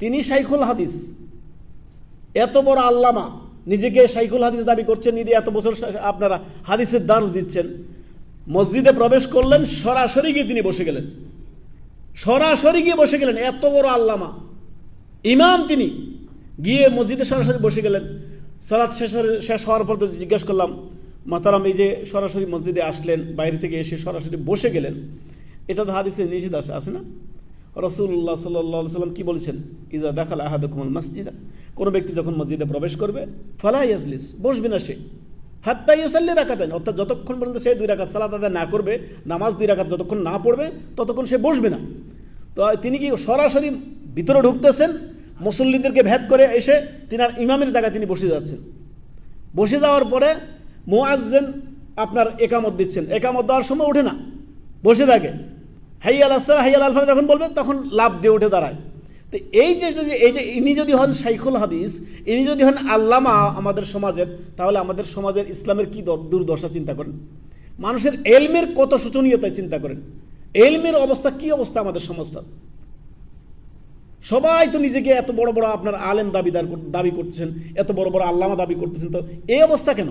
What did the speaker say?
তিনি শাইখুল হাদিস। এত বড় আল্লামা নিজেকে শাইখুল হাদিস দাবি করছেন নিজে এত বছর আপনারা হাদিসের দার্স দিচ্ছেন। মসজিদে প্রবেশ করলেন, সরাসরি গিয়ে তিনি বসে গেলেন। সরাসরি গিয়ে বসে গেলেন, এত বড় আল্লামা। ইমাম তিনি। গিয়ে মসজিদে সরাসরি বসে গেলেন। সালাদ শেষ শেষ হওয়ার পর তো জিজ্ঞেস করলাম, মাতারাম, এই যে সরাসরি মসজিদে আসলেন, বাইরে থেকে এসে সরাসরি বসে গেলেন? এটা তো হাদিসে নিষেধ আছে না? রসুল্লাহ সাল্লাহ সাল্লাম কি বলেছেন? ইজা দেখাল আহাদুকুমুল মসজিদা। কোনো ব্যক্তি যখন মসজিদে প্রবেশ করবে, ফালা ইয়াজলিস। বসবে না সে। হাত্তা ইউসাল্লি রাখাতেন অর্থাৎ যতক্ষণ পর্যন্ত সে দুই রাখাত সালাত আদায় না করবে, নামাজ দুই রাখাত যতক্ষণ না পড়বে, ততক্ষণ সে বসবে না। তো তিনি কি সরাসরি ভিতরে ঢুকতেছেন? মুসল্লিদেরকে ভেদ করে এসে তিনার ইমামের জায়গায় তিনি বসে যাচ্ছেন। বসে যাওয়ার পরে মোয়াজ্জেন আপনার একামত দিচ্ছেন। একামত দেওয়ার সময় ওঠে না। বসে থাকে। হাইয়াল আসসাল হাইয়াল আলফা যখন বলবেন, তখন লাভ দিয়ে উঠে দাঁড়ায়। তো এই যে এই যে ইনি যদি হন শাইখুল হাদিস, ইনি যদি হন আল্লামা আমাদের সমাজের, তাহলে আমাদের সমাজের ইসলামের কি দুর্দশা চিন্তা করেন? মানুষের এলমের কত শোচনীয়তায় চিন্তা করেন? এলমের অবস্থা কি অবস্থা আমাদের সমাজটা সবাই তো নিজেকে এত বড় বড় আপনার আলেম দাবিদার দাবি করতেছেন, এত বড় বড় আল্লামা দাবি করতেছেন, তো এই অবস্থা কেন?